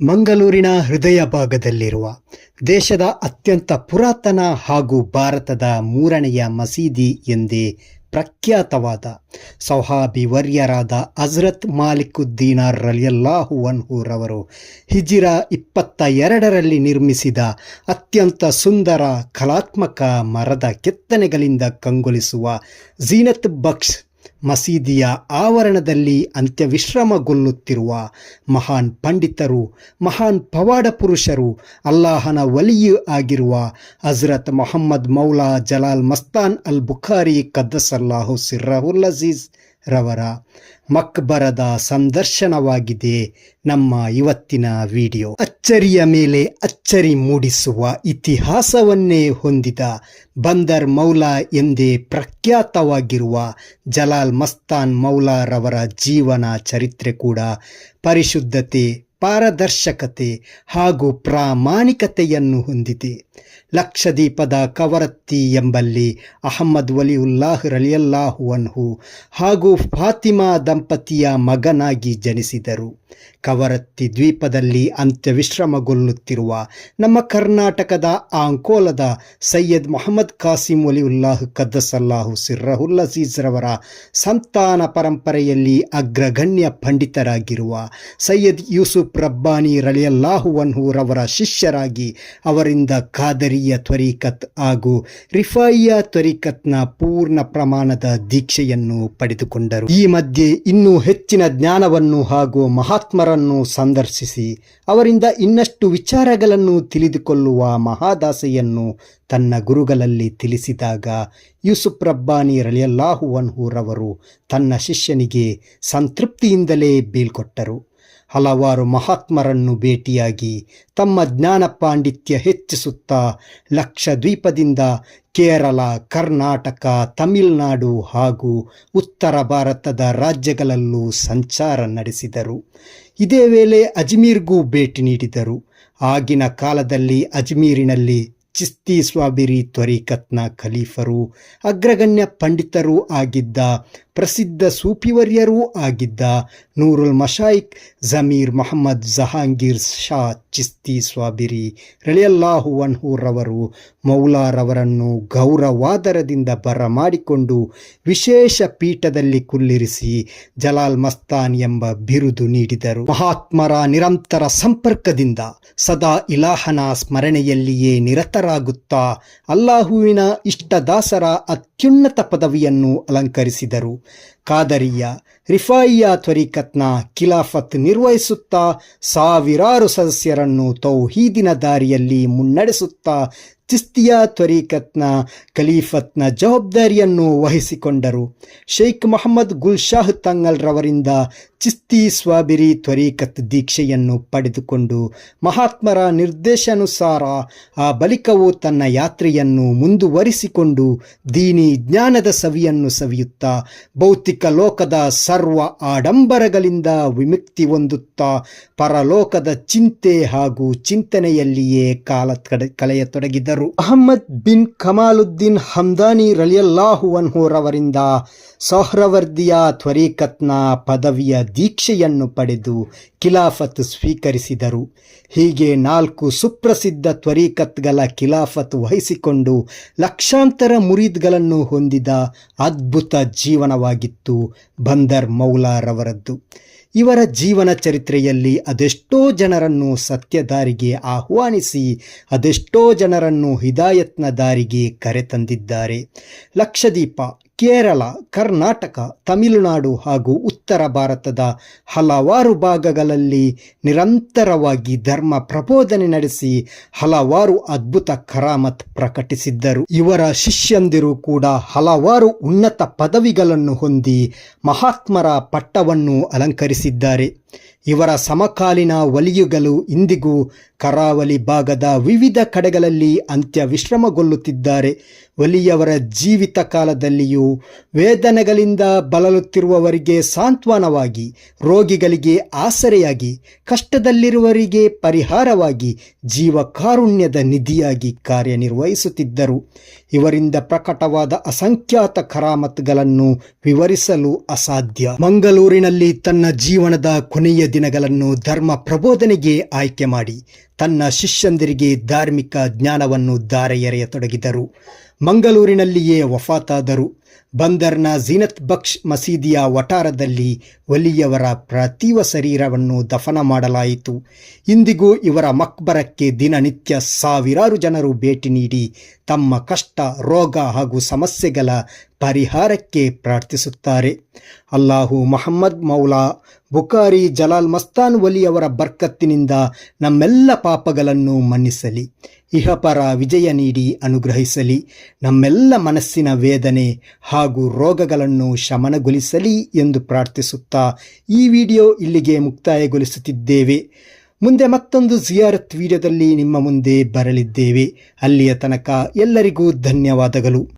ಮಂಗಳೂರಿನ ಹೃದಯ ಭಾಗದಲ್ಲಿರುವ ದೇಶದ ಅತ್ಯಂತ ಪುರಾತನ ಹಾಗೂ ಭಾರತದ ಮೂರನೆಯ ಮಸೀದಿ ಎಂದೇ ಪ್ರಖ್ಯಾತವಾದ ಸೌಹಾಬಿ ವರ್ಯರಾದ ಹಜರತ್ ಮಾಲಿಕುದ್ದೀನಾರ್ ರಲಿಯಲ್ಲಾಹು ಅನ್ಹುರವರು ಹಿಜಿರಾ ಇಪ್ಪತ್ತ ಎರಡರಲ್ಲಿ ನಿರ್ಮಿಸಿದ ಅತ್ಯಂತ ಸುಂದರ ಕಲಾತ್ಮಕ ಮರದ ಕೆತ್ತನೆಗಳಿಂದ ಕಂಗೊಳಿಸುವ ಜೀನತ್ ಬಕ್ಷ್ ಮಸೀದಿಯ ಆವರಣದಲ್ಲಿ ಅಂತ್ಯವಿಶ್ರಮಗೊಳ್ಳುತ್ತಿರುವ ಮಹಾನ್ ಪಂಡಿತರು, ಮಹಾನ್ ಪವಾಡ ಪುರುಷರು, ಅಲ್ಲಾಹನ ವಲಿಯು ಆಗಿರುವ ಹಜರತ್ ಮೊಹಮ್ಮದ್ ಮೌಲಾ ಜಲಾಲ್ ಮಸ್ತಾನ್ ಅಲ್ ಬುಖಾರಿ ಕದ್ದಸಲ್ಲಾಹು ಸಿರ್ರಹುಲ್ ಅಜೀಜ್ ರವರ ಮಕ್ಬರದ ಸಂದರ್ಶನವಾಗಿದೆ ನಮ್ಮ ಇವತ್ತಿನ ವಿಡಿಯೋ. ಅಚ್ಚರಿಯ ಮೇಲೆ ಅಚ್ಚರಿ ಮೂಡಿಸುವ ಇತಿಹಾಸವನ್ನೇ ಹೊಂದಿದ ಬಂದರ್ ಮೌಲಾ ಎಂದೇ ಪ್ರಖ್ಯಾತವಾಗಿರುವ ಜಲಾಲ್ ಮಸ್ತಾನ್ ಮೌಲಾರವರ ಜೀವನ ಚರಿತ್ರೆ ಕೂಡ ಪರಿಶುದ್ಧತೆ, ಪಾರದರ್ಶಕತೆ ಹಾಗೂ ಪ್ರಾಮಾಣಿಕತೆಯನ್ನು ಹೊಂದಿದೆ. ಲಕ್ಷದೀಪದ ಕವರತ್ತಿ ಎಂಬಲ್ಲಿ ಅಹಮ್ಮದ್ ವಲಿಯುಲ್ಲಾಹ್ ರಲಿಯಲ್ಲಾಹು ಅನ್ಹು ಹಾಗೂ ಫಾತಿಮಾ ದಂಪತಿಯ ಮಗನಾಗಿ ಜನಿಸಿದರು. ಕವರತ್ತಿ ದ್ವೀಪದಲ್ಲಿ ಅಂತ್ಯವಿಶ್ರಮಗೊಳ್ಳುತ್ತಿರುವ ನಮ್ಮ ಕರ್ನಾಟಕದ ಆಂಕೋಲದ ಸೈಯದ್ ಮೊಹಮ್ಮದ್ ಕಾಸಿಂ ವಲಿಯುಲ್ಲಾಹ್ ಕದ್ದಸಲ್ಲಾಹು ಸಿರ್ರಹುಲ್ ಅಜೀಜ್ರವರ ಸಂತಾನ ಪರಂಪರೆಯಲ್ಲಿ ಅಗ್ರಗಣ್ಯ ಪಂಡಿತರಾಗಿರುವ ಸೈಯದ್ ಯೂಸುಫ್ ರಬ್ಬಾನಿ ರಲಿಯಲ್ಲಾಹು ಅನ್ಹೂರವರ ಶಿಷ್ಯರಾಗಿ ಅವರಿಂದ ಖಾದರಿಯ ತ್ವರಿಕತ್ ಹಾಗೂ ರಿಫಾಯಿಯ ತ್ವರಿಕತ್ನ ಪೂರ್ಣ ಪ್ರಮಾಣದ ದೀಕ್ಷೆಯನ್ನು ಪಡೆದುಕೊಂಡರು. ಈ ಮಧ್ಯೆ ಇನ್ನೂ ಹೆಚ್ಚಿನ ಜ್ಞಾನವನ್ನು ಹಾಗೂ ಮಹಾತ್ಮರನ್ನು ಸಂದರ್ಶಿಸಿ, ಅವರಿಂದ ಇನ್ನಷ್ಟು ವಿಚಾರಗಳನ್ನು ತಿಳಿದುಕೊಳ್ಳುವ ಮಹಾದಾಸೆಯನ್ನು ತನ್ನ ಗುರುಗಳಲ್ಲಿ ತಿಳಿಸಿದಾಗ ಯೂಸುಫ್ ರಬ್ಬಾನಿ ರಲಿಯಲ್ಲಾಹು ಅನ್ಹೂರವರು ತನ್ನ ಶಿಷ್ಯನಿಗೆ ಸಂತೃಪ್ತಿಯಿಂದಲೇ ಬೀಳ್ಕೊಟ್ಟರು. ಹಲವಾರು ಮಹಾತ್ಮರನ್ನು ಭೇಟಿಯಾಗಿ ತಮ್ಮ ಜ್ಞಾನ ಪಾಂಡಿತ್ಯ ಹೆಚ್ಚಿಸುತ್ತಾ ಲಕ್ಷದ್ವೀಪದಿಂದ ಕೇರಳ, ಕರ್ನಾಟಕ, ತಮಿಳುನಾಡು ಹಾಗೂ ಉತ್ತರ ಭಾರತದ ರಾಜ್ಯಗಳಲ್ಲೂ ಸಂಚಾರ ನಡೆಸಿದರು. ಇದೇ ವೇಳೆ ಅಜ್ಮೀರ್ಗೂ ಭೇಟಿ ನೀಡಿದರು. ಆಗಿನ ಕಾಲದಲ್ಲಿ ಅಜ್ಮೀರಿನಲ್ಲಿ ಚಿಸ್ತಿ ಸ್ವಾಬಿರಿ ತ್ವರಿಕತ್ನ ಖಲೀಫರು, ಅಗ್ರಗಣ್ಯ ಪಂಡಿತರೂ ಆಗಿದ್ದ ಪ್ರಸಿದ್ಧ ಸೂಫಿವರ್ಯರೂ ಆಗಿದ್ದ ನೂರುಲ್ ಮಶಾಯಿಕ್ ಜಮೀರ್ ಮೊಹಮ್ಮದ್ ಜಹಾಂಗೀರ್ ಶಾ ಚಿಸ್ತಿ ಸ್ವಾಬಿರಿ ರಳಿಯಲ್ಲಾಹು ಅನ್ಹೂರವರು ಮೌಲಾರವರನ್ನು ಗೌರವಾದರದಿಂದ ಬರಮಾಡಿಕೊಂಡು ವಿಶೇಷ ಪೀಠದಲ್ಲಿ ಕುಳ್ಳಿರಿಸಿ ಜಲಾಲ್ ಮಸ್ತಾನ್ ಎಂಬ ಬಿರುದು ನೀಡಿದರು. ಮಹಾತ್ಮರ ನಿರಂತರ ಸಂಪರ್ಕದಿಂದ ಸದಾ ಇಲಾಹನ ಸ್ಮರಣೆಯಲ್ಲಿಯೇ ನಿರತರಾಗುತ್ತಾ ಅಲ್ಲಾಹುವಿನ ಇಷ್ಟದಾಸರ ಅತ್ಯುನ್ನತ ಪದವಿಯನ್ನು ಅಲಂಕರಿಸಿದರು. ಕಾದರಿಯ ರಿಫಾಯಿಯ ತ್ವರಿಕತ್ನ ಖಿಲಾಫತ್ ನಿರ್ವಹಿಸುತ್ತಾ ಸಾವಿರಾರು ಸದಸ್ಯರನ್ನು ತೌಹೀದಿನ ದಾರಿಯಲ್ಲಿ ಮುನ್ನಡೆಸುತ್ತಾ ಚಿಸ್ತಿಯಾ ತ್ವರಿಕತ್ನ ಖಲೀಫತ್ನ ಜವಾಬ್ದಾರಿಯನ್ನು ವಹಿಸಿಕೊಂಡರು. ಶೇಖ್ ಮೊಹಮ್ಮದ್ ಗುಲ್ಶಾಹ್ ತಂಗಲ್ ರವರಿಂದ ಚಿಸ್ತಿ ಸ್ವಾಬಿರಿ ತ್ವರಿಕತ್ ದೀಕ್ಷೆಯನ್ನು ಪಡೆದುಕೊಂಡು ಮಹಾತ್ಮರ ನಿರ್ದೇಶಾನುಸಾರ ಆ ಬಳಿಕವೂ ತನ್ನ ಯಾತ್ರೆಯನ್ನು ಮುಂದುವರಿಸಿಕೊಂಡು ದೀನಿ ಜ್ಞಾನದ ಸವಿಯನ್ನು ಸವಿಯುತ್ತಾ ಭೌತಿಕ ಲೋಕದ ಸರ್ವ ಆಡಂಬರಗಳಿಂದ ವಿಮುಕ್ತಿ ಹೊಂದುತ್ತಾ ಪರಲೋಕದ ಚಿಂತೆ ಹಾಗೂ ಚಿಂತನೆಯಲ್ಲಿಯೇ ಕಾಲ ಕಳೆಯತೊಡಗಿದರು. ಅಹಮ್ಮದ್ ಬಿನ್ ಕಮಾಲುದ್ದೀನ್ ಹಮ್ದಾನಿ ರಲಿಯಲ್ಲಾಹು ಅನ್ಹೋರವರಿಂದ ಸೌಹ್ರವರ್ದಿಯ ತ್ವರಿಕತ್ನ ಪದವಿಯ ದೀಕ್ಷೆಯನ್ನು ಪಡೆದು ಖಿಲಾಫತ್ ಸ್ವೀಕರಿಸಿದರು. ಹೀಗೆ ನಾಲ್ಕು ಸುಪ್ರಸಿದ್ಧ ತ್ವರಿಕತ್ಗಳ ಖಿಲಾಫತ್ ವಹಿಸಿಕೊಂಡು ಲಕ್ಷಾಂತರ ಮುರೀದ್ಗಳನ್ನು ಹೊಂದಿದ ಅದ್ಭುತ ಜೀವನವಾಗಿತ್ತು ಬಂದರ್ ಮೌಲಾರವರದ್ದು. ಇವರ ಜೀವನ ಚರಿತ್ರೆಯಲ್ಲಿ ಅದೆಷ್ಟೋ ಜನರನ್ನು ಸತ್ಯದಾರಿಗೆ ಆಹ್ವಾನಿಸಿ ಅದೆಷ್ಟೋ ಜನರನ್ನು ಹಿದಾಯತ್ನ ದಾರಿಗೆ ಕರೆತಂದಿದ್ದಾರೆ. ಲಕ್ಷದೀಪ ಕೇರಳ, ಕರ್ನಾಟಕ, ತಮಿಳುನಾಡು ಹಾಗೂ ಉತ್ತರ ಭಾರತದ ಹಲವಾರು ಭಾಗಗಳಲ್ಲಿ ನಿರಂತರವಾಗಿ ಧರ್ಮ ಪ್ರಬೋಧನೆ ನಡೆಸಿ ಹಲವಾರು ಅದ್ಭುತ ಕರಾಮತ್ ಪ್ರಕಟಿಸಿದ್ದರು. ಇವರ ಶಿಷ್ಯಂದಿರು ಕೂಡ ಹಲವಾರು ಉನ್ನತ ಪದವಿಗಳನ್ನು ಹೊಂದಿ ಮಹಾತ್ಮರ ಪಟ್ಟವನ್ನು ಅಲಂಕರಿಸಿದ್ದಾರೆ. ಇವರ ಸಮಕಾಲೀನ ವಲಿಯುಗಳು ಇಂದಿಗೂ ಕರಾವಳಿ ಭಾಗದ ವಿವಿಧ ಕಡೆಗಳಲ್ಲಿ ಅಂತ್ಯ ವಿಶ್ರಮಗೊಳ್ಳುತ್ತಿದ್ದಾರೆ ಒಲಿಯವರ ಜೀವಿತ ಕಾಲದಲ್ಲಿಯೂ ವೇದನೆಗಳಿಂದ ಬಳಲುತ್ತಿರುವವರಿಗೆ ಸಾಂತ್ವನವಾಗಿ, ರೋಗಿಗಳಿಗೆ ಆಸರೆಯಾಗಿ, ಕಷ್ಟದಲ್ಲಿರುವವರಿಗೆ ಪರಿಹಾರವಾಗಿ ಜೀವಕಾರುಣ್ಯದ ನಿಧಿಯಾಗಿ ಕಾರ್ಯನಿರ್ವಹಿಸುತ್ತಿದ್ದರು. ಇವರಿಂದ ಪ್ರಕಟವಾದ ಅಸಂಖ್ಯಾತ ಕರಾಮತ್ಗಳನ್ನು ವಿವರಿಸಲು ಅಸಾಧ್ಯ. ಮಂಗಳೂರಿನಲ್ಲಿ ತನ್ನ ಜೀವನದ ಕೊನೆಯ ದಿನಗಳನ್ನು ಧರ್ಮ ಪ್ರಬೋಧನೆಗೆ ಆಯ್ಕೆ ಮಾಡಿ ತನ್ನ ಶಿಷ್ಯಂದಿರಿಗೆ ಧಾರ್ಮಿಕ ಜ್ಞಾನವನ್ನು ಧಾರೆ ಎರೆಯತೊಡಗಿದರು ಮಂಗಳೂರಿನಲ್ಲಿಯೇ ವಫಾತಾದರು. ಬಂದರ್ನ ಜೀನತ್ ಬಕ್ಷ್ ಮಸೀದಿಯ ವಠಾರದಲ್ಲಿ ಒಲಿಯವರ ಪ್ರತೀವ ಶರೀರವನ್ನು ದಫನ ಮಾಡಲಾಯಿತು. ಇಂದಿಗೂ ಇವರ ಮಕ್ಬರಕ್ಕೆ ದಿನನಿತ್ಯ ಸಾವಿರಾರು ಜನರು ಭೇಟಿ ನೀಡಿ ತಮ್ಮ ಕಷ್ಟ, ರೋಗ ಹಾಗೂ ಸಮಸ್ಯೆಗಳ ಪರಿಹಾರಕ್ಕೆ ಪ್ರಾರ್ಥಿಸುತ್ತಾರೆ. ಅಲ್ಲಾಹು ಮೊಹಮ್ಮದ್ ಮೌಲಾ, ಬುಖಾರಿ ಜಲಾಲ್ ಮಸ್ತಾನ್ ವಲಿಯವರ ಬರ್ಕತ್ತಿನಿಂದ ನಮ್ಮೆಲ್ಲ ಪಾಪಗಳನ್ನು ಮನ್ನಿಸಲಿ. ಇಹಪರ ವಿಜಯ ನೀಡಿ ಅನುಗ್ರಹಿಸಲಿ. ನಮ್ಮೆಲ್ಲ ಮನಸ್ಸಿನ ವೇದನೆ ಹಾಗೂ ರೋಗಗಳನ್ನು ಶಮನಗೊಳಿಸಲಿ ಎಂದು ಪ್ರಾರ್ಥಿಸುತ್ತಾ ಈ ವಿಡಿಯೋ ಇಲ್ಲಿಗೆ ಮುಕ್ತಾಯಗೊಳಿಸುತ್ತಿದ್ದೇವೆ. ಮುಂದೆ ಮತ್ತೊಂದು ಜಿಯಾರತ್ ವಿಡಿಯೋದಲ್ಲಿ ನಿಮ್ಮ ಮುಂದೆ ಬರಲಿದ್ದೇವೆ. ಅಲ್ಲಿಯ ತನಕ ಎಲ್ಲರಿಗೂ ಧನ್ಯವಾದಗಳು.